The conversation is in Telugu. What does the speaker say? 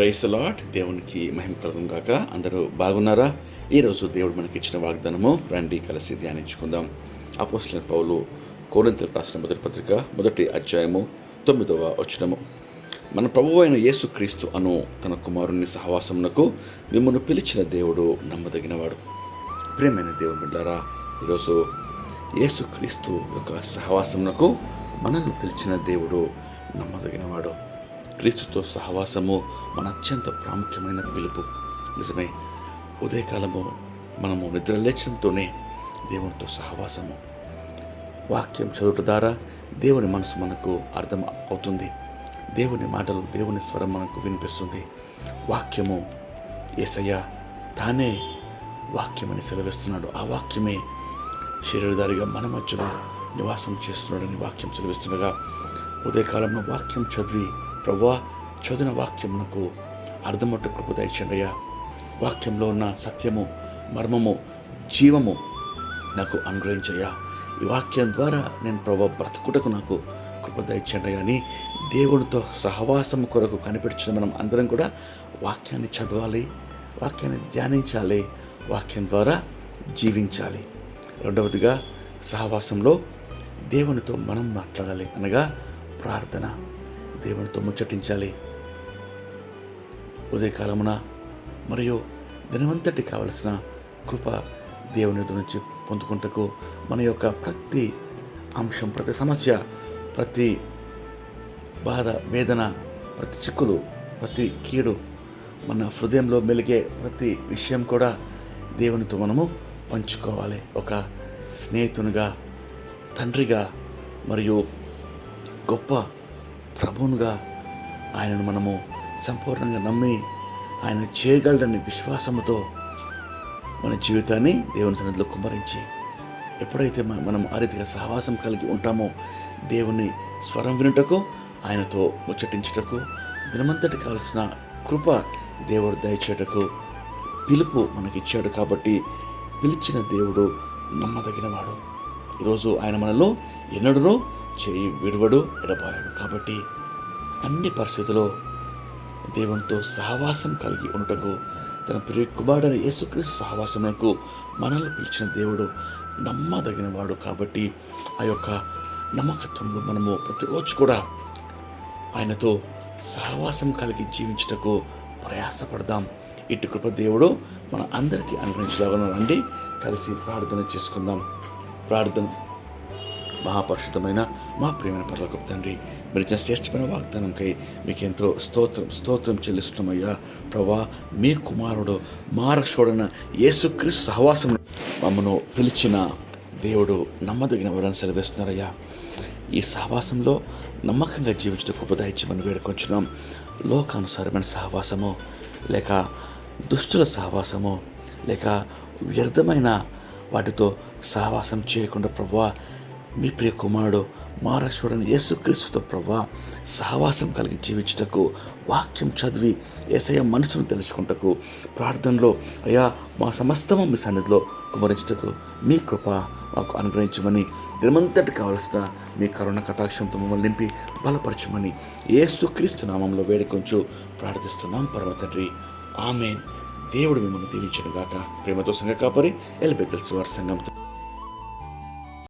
ప్రైస్ లాట్ దేవునికి మహిమ కలగం గాక. అందరూ బాగున్నారా? ఈరోజు దేవుడు మనకి ఇచ్చిన వాగ్దానము రండి కలిసి ధ్యానించుకుందాం. అపోస్లైన పౌలు కోరింతలు రాసిన మొదటి పత్రిక మొదటి అధ్యాయము తొమ్మిదవ వచనము. మన ప్రభువు అయిన యేసుక్రీస్తు అను తన కుమారుని సహవాసమునకు మిమ్మల్ని పిలిచిన దేవుడు నమ్మదగినవాడు. ప్రేమైన దేవుడు బిడ్డారా ఈరోజు యేసుక్రీస్తు యొక్క సహవాసమునకు మనల్ని పిలిచిన దేవుడు నమ్మదగినవాడు. క్రీస్తుతో సహవాసము మన అత్యంత ప్రాముఖ్యమైన పిలుపు. నిజమే ఉదయకాలము మనము నిద్రలేచడంతోనే దేవునితో సహవాసము. వాక్యం చదువుట ద్వారా దేవుని మనసు మనకు అర్థం అవుతుంది. దేవుని మాటలు దేవుని స్వరం మనకు వినిపిస్తుంది. వాక్యము ఏసయ్య తానే వాక్యమని సెలవిస్తున్నాడు. ఆ వాక్యమే శరీరధారిగా మన మధ్యలో నివాసం చేస్తున్నాడని వాక్యం సెలవిస్తుండగా ఉదయకాలంలో వాక్యం చదివి ప్రభా చదివిన వాక్యమునకు అర్థమట్టు కృప దయచండయ్యా వాక్యంలో ఉన్న సత్యము మర్మము జీవము నాకు అనుగ్రహించయ్యా. ఈ వాక్యం ద్వారా నేను ప్రభా బ్రతుకుటకు నాకు కృప దయచండి అని దేవునితో సహవాసం కొరకు కనిపించిన మనం అందరం కూడా వాక్యాన్ని చదవాలి వాక్యాన్ని ధ్యానించాలి వాక్యం ద్వారా జీవించాలి. రెండవదిగా సహవాసంలో దేవునితో మనం మాట్లాడాలి అనగా ప్రార్థన. దేవునితో ముచ్చటించాలి. ఉదయకాలమున మరియు దినమంతటి కావలసిన కృప దేవుని నుంచి పొందుకుంటకు మన యొక్క ప్రతి అంశం ప్రతి సమస్య ప్రతి బాధ వేదన ప్రతి చిక్కులు ప్రతి కీడు మన హృదయంలో మెలిగే ప్రతి విషయం కూడా దేవునితో మనము పంచుకోవాలి. ఒక స్నేహితునిగా తండ్రిగా మరియు గొప్ప ప్రభువునుగా ఆయనను మనము సంపూర్ణంగా నమ్మి ఆయన చేయగలడని విశ్వాసంతో మన జీవితాన్ని దేవుని సన్నిధిలో కుమ్మరించి ఎప్పుడైతే మనం ఆ రీతిగా సహవాసం కలిగి ఉంటామో దేవుని స్వరం వినుటకు ఆయనతో ముచ్చటించుటకు దినమంతటి కావలసిన కృప దేవుడు దయచేటకు పిలుపు మనకిచ్చాడు కాబట్టి పిలిచిన దేవుడు నమ్మదగినవాడు. ఈరోజు ఆయన మనలో ఎన్నడూ చేయి విడవడు ఎడబాయడు కాబట్టి అన్ని పరిస్థితుల్లో దేవునితో సహవాసం కలిగి ఉండటకు తన ప్రియ కుమారుడైన యేసుక్రీస్తు సహవాసమునకు మనల్ని పిలిచిన దేవుడు నమ్మదగిన వాడు కాబట్టి ఆ యొక్క నమ్మకత్వంలో మనము ప్రతిరోజు కూడా ఆయనతో సహవాసం కలిగి జీవించుటకు ప్రయాసపడదాం. ఇటు కృప దేవుడు మన అందరికీ అనుగ్రహించలాగా రండి కలిసి ప్రార్థన చేసుకుందాం. ప్రార్థన మహాపరిశుద్ధమైన మా ప్రేమైన పర్లోకపు తండ్రి మీరు ఇచ్చిన శ్రేష్టమైన వాగ్దానంకై మీకు ఎంతో స్తోత్రం స్తోత్రం చెల్లిస్తున్నామయ్యా. ప్రభా మీ కుమారుడు మారక్షోడన యేసుక్రీస్తు సహవాసం మమ్మను పిలిచిన దేవుడు నమ్మదగిన వరం సెలవిస్తున్నారయ్యా. ఈ సహవాసంలో నమ్మకంగా జీవించడం మనం వేడుకొంచున్నాం. లోకానుసారమైన సహవాసము లేక దుష్టుల సహవాసము లేక వ్యర్థమైన వాటితో సహవాసం చేయకుండా ప్రభా మీ ప్రియ కుమారుడు మారశ్వరుని యేసుక్రీస్తుతో ప్రభా సహవాసం కలిగి జీవించుటకు వాక్యం చదివి ఏసయ్య మనసును తెలుసుకుంటకు ప్రార్థనలో అయ్యా మా సమస్తము మీ సన్నిధిలో కుమరించుటకు మీ కృప మాకు అనుగ్రహించమని దినమంతటి కావలసిన మీ కరుణ కటాక్షంతో మమ్మల్ని నింపి బలపరచమని ఏసుక్రీస్తు నామంలో వేడుకొంచు ప్రార్థిస్తున్నాం. పరమ తండ్రి ఆమె దేవుడు మిమ్మల్ని దీవించను గాక ప్రేమతో సంఘ కాపరి ఎలిబెత్తల్స్ వారి సంఘంతో